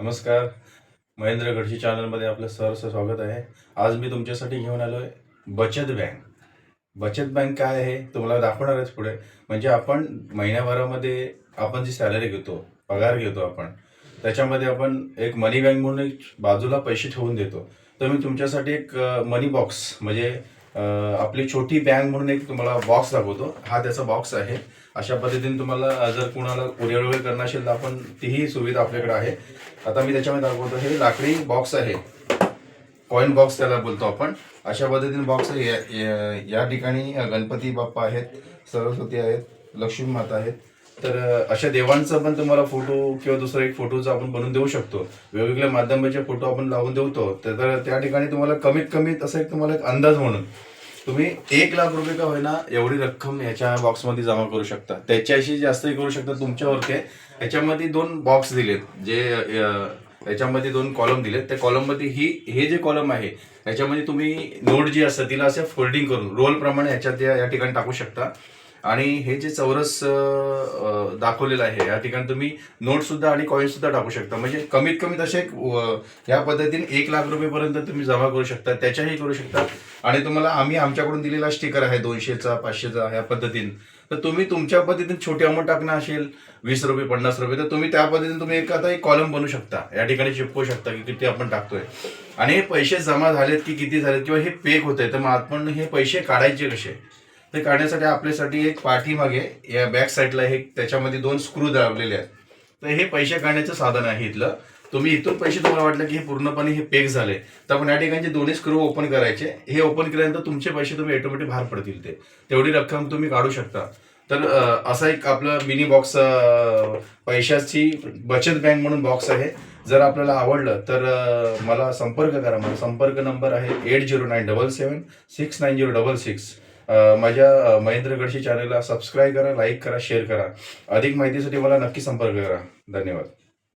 नमस्कार. महेंद्र गडशी चॅनलमध्ये आपलं सहर्ष स्वागत आहे. आज मी तुमच्यासाठी घेऊन आलो आहे बचत बँक. बचत बँक काय आहे तुम्हाला दाखवणारच पुढे. म्हणजे आपण महिन्याभरामध्ये आपण जी सॅलरी घेतो पगार घेतो आपण त्याच्यामध्ये आपण एक मनी बँक म्हणून एक बाजूला पैसे ठेवून देतो. तर मी तुमच्यासाठी एक मनी बॉक्स म्हणजे आपली छोटी बँक म्हणून एक तुम्हाला बॉक्स दाखवतो. हा त्याचा बॉक्स आहे. अशा पद्धतीने तुम्हाला जर कुणाला कुरिअर वगैरे करणार असेल तर आपण तीही सुविधा आपल्याकडे आहे. आता मी त्याच्यामध्ये दाखवतो. हे लाकडी बॉक्स आहे. कॉइन बॉक्स त्याला बोलतो आपण. अशा पद्धतीने बॉक्स या- या ठिकाणी गणपती बाप्पा आहेत सरस्वती आहेत लक्ष्मी माता आहेत. तर अशा देवांचा पण तुम्हाला फोटो किंवा दुसरा एक फोटोचा आपण बनवून देऊ शकतो. वेगवेगळ्या माध्यमाचे फोटो आपण लावून देतो तर त्या ठिकाणी तुम्हाला कमीत कमी तसा एक तुम्हाला एक अंदाज म्हणून. तुम्ही एक लाख रुपये का होईना एवढी रक्कम याच्या बॉक्समध्ये जमा करू शकता. त्याच्याशी जास्तही करू शकता तुमच्यावरती. याच्यामध्ये दोन बॉक्स दिलेत. जे याच्यामध्ये दोन कॉलम दिलेत. त्या कॉलममध्ये ही हे जे कॉलम आहे याच्यामध्ये तुम्ही नोट जी असतात तिला असे फोल्डिंग करून रोल प्रमाणे याच्यात या ठिकाणी टाकू शकता. आणि हे जे चौरस दाखवलेलं आहे या ठिकाणी तुम्ही नोट सुद्धा आणि कॉईन सुद्धा टाकू शकता. म्हणजे कमीत कमी तसे या पद्धतीने एक लाख रुपयेपर्यंत तुम्ही जमा करू शकता त्याच्याही करू शकता. आणि तुम्हाला आम्ही आमच्याकडून दिलेला स्टिकर आहे दोनशेचा पाचशेचा या पद्धतीने. तर तुम्ही तुमच्या पद्धतीने छोटी अमाऊंट टाकणं असेल वीस रुपये पन्नास रुपये तर तुम्ही त्या पद्धतीने तुम्ही एक आता एक कॉलम बनवू शकता. या ठिकाणी चिपकू शकता की किती आपण टाकतोय. आणि हे पैसे जमा झालेत की किती झालेत किंवा हे पेक होत आहे तर मग आपण हे पैसे काढायचे कसे? ते काढण्यासाठी आपल्यासाठी एक पाठीमागे या बॅक साईडला हे त्याच्यामध्ये दोन स्क्रू दाबलेले आहेत. तर हे पैसे काढण्याचं साधन आहे इथलं. तुम्ही इथून पैसे तुम्हाला वाटलं की हे पूर्णपणे हे पेक झाले. तर आपण या ठिकाणी दोन्ही स्क्रू ओपन करायचे. हे ओपन केल्यानंतर तुमचे पैसे तुम्ही ऑटोमॅटिक बाहेर पडतील ते. तेवढी रक्कम तुम्ही काढू शकता. तर असा एक आपलं मिनी बॉक्स पैशाची बचत बँक म्हणून बॉक्स आहे. जर आपल्याला आवडलं तर मला संपर्क करा. माझा संपर्क नंबर आहे eight zero nine double seven six nine zero double six माझ्या महेंद्र गडशी चॅनलला सबस्क्राईब करा लाईक करा शेअर करा. अधिक माहितीसाठी मला नक्की संपर्क करा. धन्यवाद.